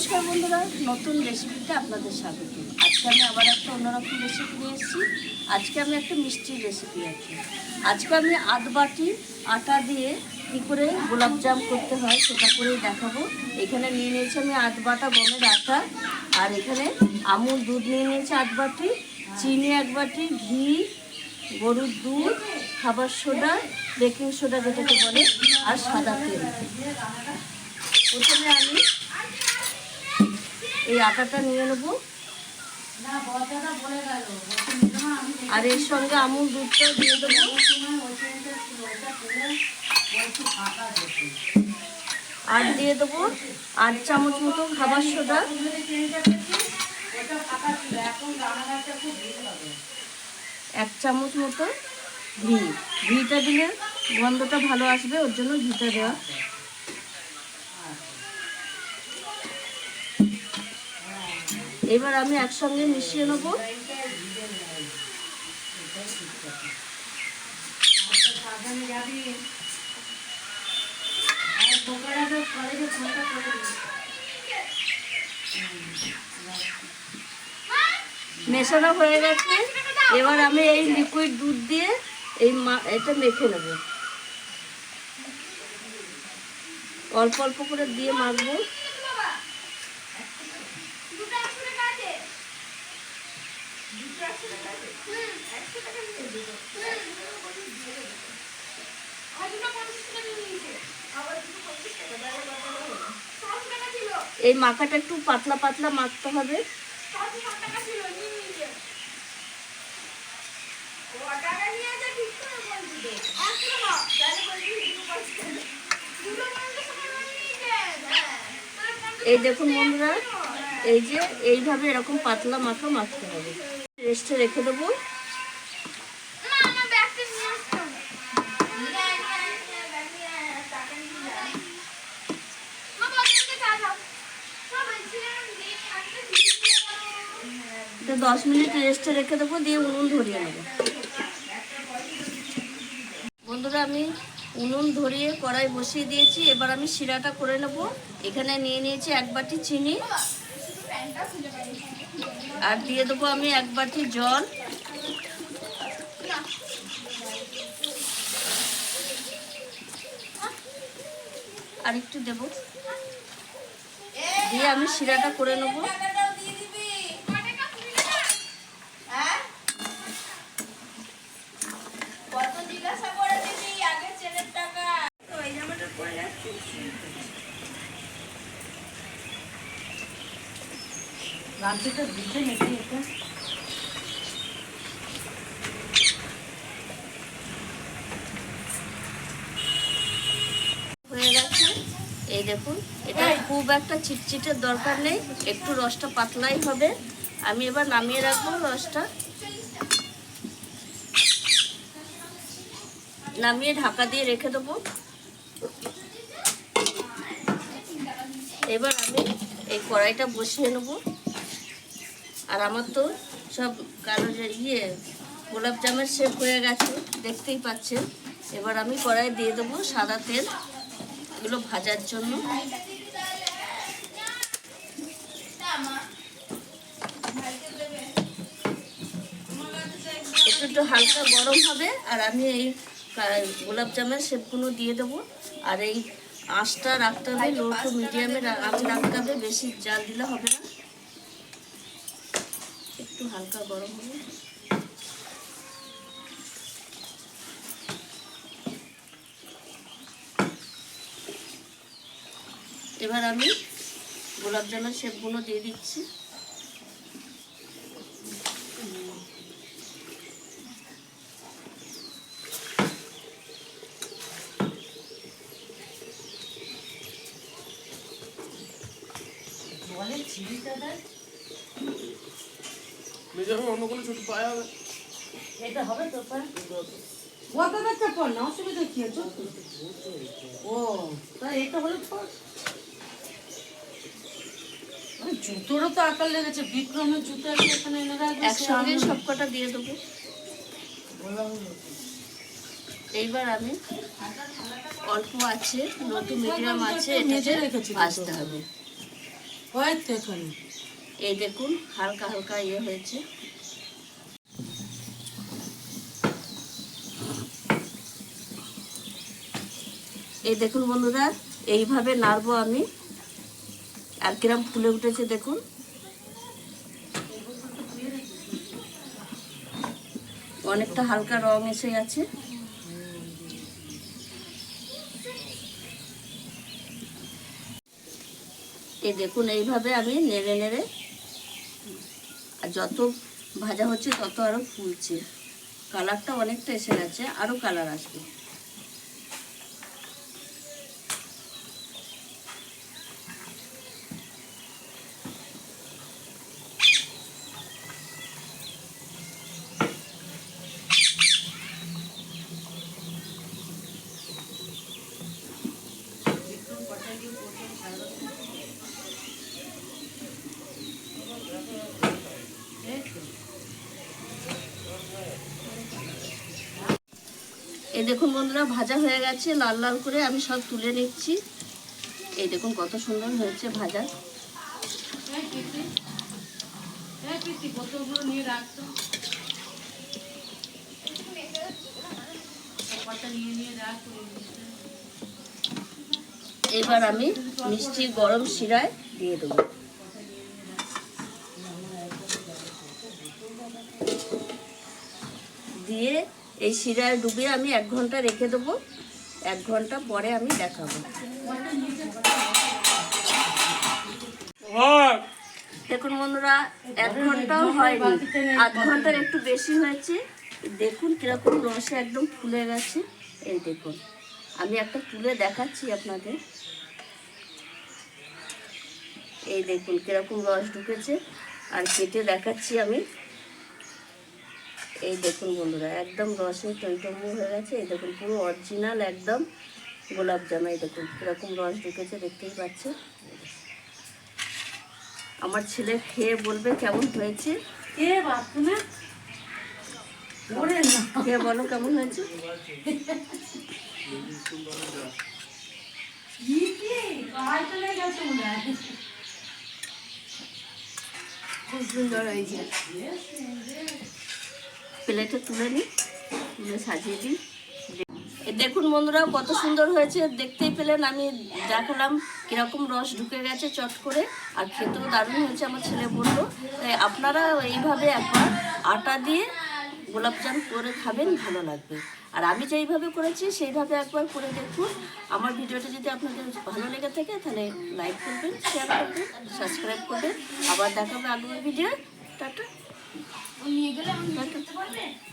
নমস্কার বন্ধুরা, নতুন রেসিপিতে আপনাদের স্বাগত। আজকে আমি আবার একটা অন্যরকম রেসিপি নিয়ে এসেছি। আজকে আমি একটা মিষ্টির রেসিপি আছে। আজকে আমি আধ বাটি আটা দিয়ে কী করে গোলাপজাম করতে হয় সেটা করেই দেখাবো। এখানে নিয়ে নিয়েছি আমি আধ বাটা গমের আটা, আর এখানে আমুল দুধ নিয়ে নিয়েছি আধ বাটি, চিনি এক বাটি, ঘি, গরুর দুধ, খাবার সোডা বেকিং সোডা যেটাকে বলে, আর সাদা তেল। প্রথমে আমি এই আটাটা নিয়ে নেব। আর এর সঙ্গে আমুল দুধটাও দিয়ে দেবো। আর দিয়ে দেবো আট চামচ মতো খাবার সোডা। এক চামচ মতো ঘি। ঘিটা দিলে গন্ধটা ভালো আসবে ওর জন্য ঘিটা দেওয়া। এবার আমি একসঙ্গে মিশিয়ে নেব। মেশানো হয়ে গেছে। এবার আমি এই লিকুইড দুধ দিয়ে এই এটা মেখে নেব। অল্প অল্প করে দিয়ে মাখবো। এই মাখাটা একটু পাতলা পাতলা মাখতে হবে। এই দেখুন বন্ধুরা, এই যে এইভাবে এরকম পাতলা মাখা মাখতে হবে। রেস্টে রেখে দেবো। দশ মিনিট রেস্টে রেখে দেবো দিয়ে উনুন ধরিয়ে নেব। বন্ধুরা আমি উনুন ধরিয়ে কড়াই বসিয়ে দিয়েছি। এবার আমি শিরাটা করে নেব। এখানে নিয়ে নিয়েছি এক বাটি চিনি। আর দিয়ে দেবো আমি এক বাটি জল। আর একটু দেবো। দিয়ে আমি শিরাটা করে নেব। হয়ে গেছে। এই দেখুন, এটা খুব একটা চিটচিটের দরকার নেই, একটু রসটা পাতলাই হবে। আমি এবার নামিয়ে রাখব রসটা। নামিয়ে ঢাকা দিয়ে রেখে দেবো। এবার আমি এই কড়াইটা বসিয়ে নেব। আর আমার তো সব কালো ইয়ে গোলাপ জামের শেপ হয়ে গেছে, দেখতেই পাচ্ছেন। এবার আমি কড়াই দিয়ে দেবো সাদা তেল, এগুলো ভাজার জন্য। একটু একটু হালকা গরম হবে, আর আমি এই গোলাপ জামের শেপগুলো দিয়ে দেবো। আর এই আঁচটা রাখতে হবে লো টু মিডিয়ামে আঁচ রাখতে হবে, বেশি জাল দিলে হবে না। একটু হালকা গরম হবে এবার আমি গোলাপ জামের শেপগুলো দিয়ে দিচ্ছি। জলের ছিড়িটা দেয়। নিজে হবে অন্য কোনো ছোট পায়ে হবে এটা হবে তো পা গতবার চাপড় না অসুবিধা কি আছে ও তাই এটা হলে পর জুতোরও তো আকার লেগেছে বিক্রমের জুতো আছে এখানে এনে রাখবে একসঙ্গে সবকটা দিয়ে দেবো। এইবার আমি অল্প আছে নতুন মিডিয়াম আছে রেখেছি। ভাজতে হবে। ওই তো এখানে। এই দেখুন, হালকা হালকা ইয়ে হয়েছে। এই দেখুন বন্ধুরা, এইভাবে নাড়বো আমি। আর কিরম ফুলে উঠেছে দেখুন। অনেকটা হালকা রং এসে গেছে। এই দেখুন, এইভাবে আমি নেড়ে নেড়ে যত ভাজা হচ্ছে তত আরও ফুলছে। কালারটা অনেকটা এসে গেছে আরও কালার আসবে। এই দেখুন বন্ধুরা, ভাজা হয়ে গেছে, লাল লাল করে আমি সব তুলে নিচ্ছি। এই দেখুন কত সুন্দর হয়েছে ভাজা। এবার আমি মিষ্টি গরম শিরায় দিয়ে দেবো। দিয়ে এই শিরায় ডুবিয়ে আমি এক ঘণ্টা রেখে দেবো। এক ঘণ্টা পরে আমি দেখাবো। দেখুন বন্ধুরা এক ঘন্টাও হয়নি। আধ ঘণ্টার একটু বেশি হয়েছে। দেখুন কীরকম রসে একদম ফুলে গেছে। এই দেখুন আমি একটা তুলে দেখাচ্ছি আপনাদের। এই দেখুন কীরকম রস ঢুকেছে। আর কেটে দেখাচ্ছি আমি। এই দেখুন বন্ধুরা একদম রসে টইটম্বু হয়ে গেছে। এই দেখুন পুরো অরিজিনাল একদম গোলাপ জামা এই দেখুন কীরকম রস ঢুকেছে দেখতেই পাচ্ছেন। আমার ছেলে খেয়ে বলবে কেমন হয়েছে? খেয়ে বলো কেমন হয়েছে? খুব সুন্দর হয়েছে। প্লেটে তুলে নিই, তুলে সাজিয়ে দিই। দেখুন বন্ধুরা, কত সুন্দর হয়েছে। দেখতেই পেলেন আমি দেখালাম কীরকম রস ঢুকে গেছে চট করে, আর খেতেও দারুণ হয়েছে আমার ছেলে বলল। তাই আপনারা এইভাবে একবার আটা দিয়ে গোলাপজাম করে খাবেন, ভালো লাগবে। আর আমি যেইভাবে করেছি, সেইভাবে একবার করে দেখুন। আমার ভিডিওটা যদি আপনাদের ভালো লেগে থাকে, তাহলে লাইক করবেন শেয়ার করবেন সাবস্ক্রাইব করবেন। আবার দেখাবে আগামী ভিডিও। টাটা। টাটা